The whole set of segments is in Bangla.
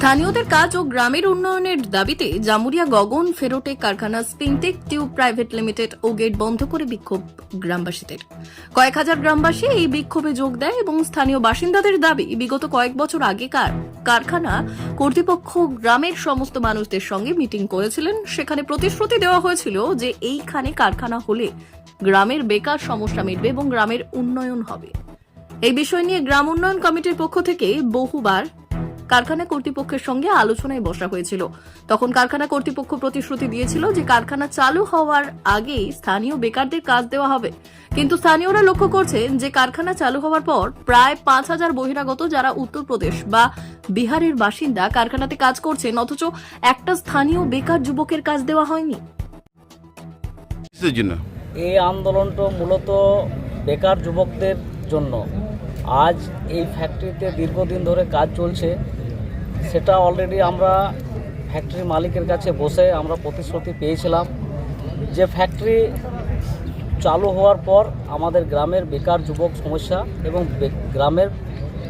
স্থানীয়দের কাজ ও গ্রামের উন্নয়নের দাবিতে জামুরিয়া গগন ফেরোটে কারখানা স্পিনটেক টিউব প্রাইভেট লিমিটেড ও গেট বন্ধ করে বিক্ষোভ গ্রামবাসীদের। কয়েক হাজার গ্রামবাসী এই বিক্ষোভে যোগ দেয় এবং স্থানীয় বাসিন্দাদের দাবি, বিগত কয়েক বছর আগেকার কারখানা কর্তৃপক্ষ গ্রামের সমস্ত মানুষদের সঙ্গে মিটিং করেছিলেন। সেখানে প্রতিশ্রুতি দেওয়া হয়েছিল যে এইখানে কারখানা হলে গ্রামের বেকার সমস্যা মিটবে এবং গ্রামের উন্নয়ন হবে। এই বিষয় নিয়ে গ্রাম উন্নয়ন কমিটির পক্ষ থেকে বহুবার কারখানা কর্তৃপক্ষের সঙ্গে আলোচনায় বসা হয়েছিল। তখন কারখানা কর্তৃপক্ষ প্রতিশ্রুতি দিয়েছিল যে কারখানা চালু হওয়ার আগেই স্থানীয় বেকারদের কাজ দেওয়া হবে। কিন্তু স্থানীয়রা লক্ষ্য করছেন যে কারখানা চালু হওয়ার পর প্রায় পাঁচ হাজার বহিরাগত যারা উত্তরপ্রদেশ বা বিহারের বাসিন্দা কারখানাতে কাজ করছেন অথচ একটা স্থানীয় বেকার যুবকের কাজ দেওয়া হয়নি। এই আন্দোলনটা মূলত বেকার যুবকদের জন্য। আজ এই ফ্যাক্টরিতে দীর্ঘদিন ধরে কাজ চলছে। সেটা অলরেডি আমরা ফ্যাক্টরি মালিকের কাছে বসে আমরা প্রতিশ্রুতি পেয়েছিলাম যে ফ্যাক্টরি চালু হওয়ার পর আমাদের গ্রামের বেকার যুবক সমস্যা এবং গ্রামের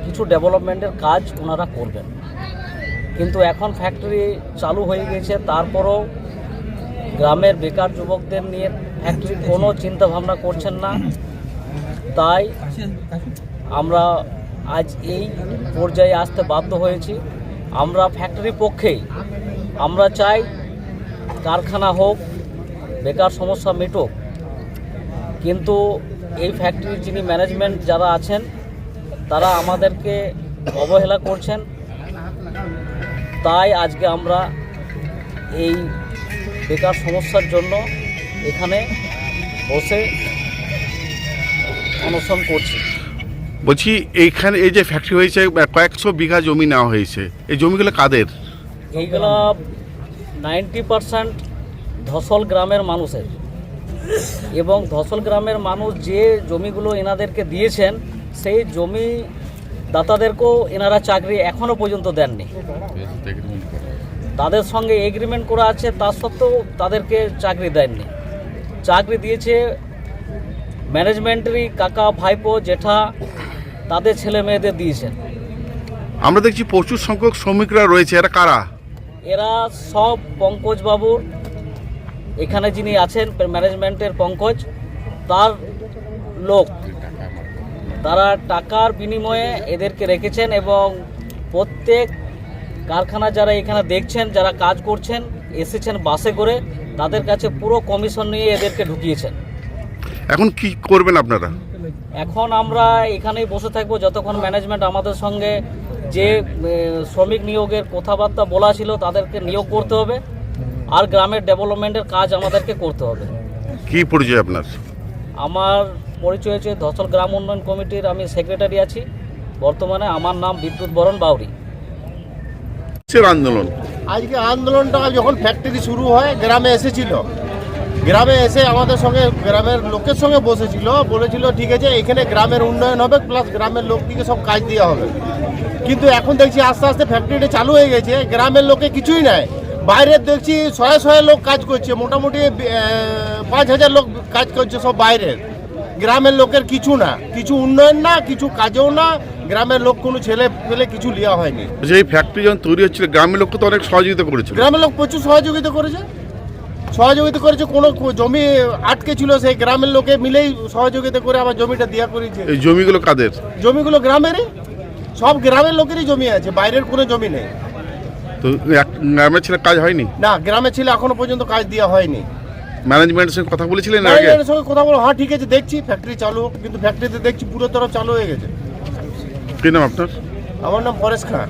কিছু ডেভেলপমেন্টের কাজ ওনারা করবেন। কিন্তু এখন ফ্যাক্টরি চালু হয়ে গেছে তারপরও গ্রামের বেকার যুবকদের নিয়ে ফ্যাক্টরি কোনো চিন্তা ভাবনা করছেন না। তাই আমরা আজ এই পর্যায়ে আসতে বাধ্য হয়েছি। আমরা ফ্যাক্টরি পক্ষেই, আমরা চাই কারখানা হোক, বেকার সমস্যা মিটুক। কিন্তু এই ফ্যাক্টরির যিনি ম্যানেজমেন্ট যারা আছেন, তারা আমাদেরকে অবহেলা করছেন। তাই আজকে আমরা এই বেকার সমস্যার জন্য এখানে বসে অনশন করছি। বলছি, এইখানে এই যে ফ্যাক্টরি হয়েছে কয়েকশো বিঘা জমি নেওয়া হয়েছে, এই জমিগুলো কাদের? এইগুলো নাইনটি পারসেন্ট ধসল গ্রামের মানুষের। এবং ধসল গ্রামের মানুষ যে জমিগুলো এনাদেরকে দিয়েছেন, সেই জমি দাতাদেরকেও এনারা চাকরি এখনও পর্যন্ত দেননি। তাদের সঙ্গে এগ্রিমেন্ট করা আছে, তা সত্ত্বেও তাদেরকে চাকরি দেননি। চাকরি দিয়েছে ম্যানেজমেন্টেরই কাকা, ভাইপো, জেঠা তাদের ছেলে মেয়েদের দিয়েছেন। আমরা দেখছি প্রচুর সংখ্যক শ্রমিকরা রয়েছে এরা কারা? এরা সব পঙ্কজ বাবুর এখানে যিনি আছেন ম্যানেজমেন্টের পঙ্কজ তার লোক। তারা টাকার বিনিময়ে এদেরকে রেখেছেন এবং প্রত্যেক কারখানা যারা এখানে দেখছেন যারা কাজ করছেন এসেছেন বাসে করে তাদের কাছে পুরো কমিশন নিয়ে এদেরকে ঢুকিয়েছেন। এখন কি করবেন আপনারা? এখন আমরা এখানেই বসে থাকব যতক্ষণ ম্যানেজমেন্ট আমাদের সঙ্গে যে শ্রমিক নিয়োগের কথাবার্তা বলা ছিল তাদেরকে নিয়োগ করতে হবে। আর গ্রামের ডেভেলপমেন্টের কাজ আমাদেরকে করতে হবে। কি পরিচয় আপনার? আমার পরিচয় হচ্ছে ধসল গ্রাম উন্নয়ন কমিটির আমি সেক্রেটারি আছি। বর্তমানে আমার নাম বিদ্যুৎ বরণ বাউরি। আন্দোলন? আজকে আন্দোলনটা যখন ফ্যাক্টরি শুরু হয় গ্রামে এসেছিল। গ্রামে এসে আমাদের সঙ্গে গ্রামের লোকের সঙ্গে বসেছিল বলেছিল ঠিক আছে এখানে গ্রামের উন্নয়ন হবে প্লাস গ্রামের লোকটিকে সব কাজ দেওয়া হবে। কিন্তু এখন দেখছি আস্তে আস্তে ফ্যাক্টরিটা চালু হয়ে গেছে গ্রামের লোকে কিছুই নাই। বাইরের দেখছি শয়ে শয়ে লোক কাজ করছে মোটামুটি পাঁচ হাজার লোক কাজ করছে সব বাইরের। গ্রামের লোকের কিছু না কিছু উন্নয়ন না কিছু কাজেও না গ্রামের লোক কোনো ছেলে পেলে কিছু নেওয়া হয়নি। যে এই ফ্যাক্টরি যখন তৈরি হচ্ছিল গ্রামের লোক তো অনেক সহযোগিতা করেছে গ্রামের লোক প্রচুর সহযোগিতা করেছে। সহযোগিতা করেছে কোনো জমি আটকে ছিল সেই গ্রামের লোকে মিলেই সহযোগিতা করে আমার জমিটা দেওয়া করেছে। এই জমিগুলো কাদের? জমিগুলো গ্রামেরই সব গ্রামের লোকেরই জমি আছে বাইরের কোনো জমি নেই। তো এক- গ্রামের ছেলে কাজ হয়নি? না গ্রামের ছেলে এখনও পর্যন্ত কাজ দেওয়া হয়নি। ম্যানেজমেন্টের সঙ্গে কথা বলেছিলেন আগে? ম্যানেজারের সঙ্গে কথা বলো হ্যাঁ ঠিক আছে দেখছি ফ্যাক্টরি চালু হোক কিন্তু ফ্যাক্টরিতে দেখছি পুরো তরফ চালু হয়ে গেছে। কি নাম আপনার? আমার নাম পরেশ খাঁ।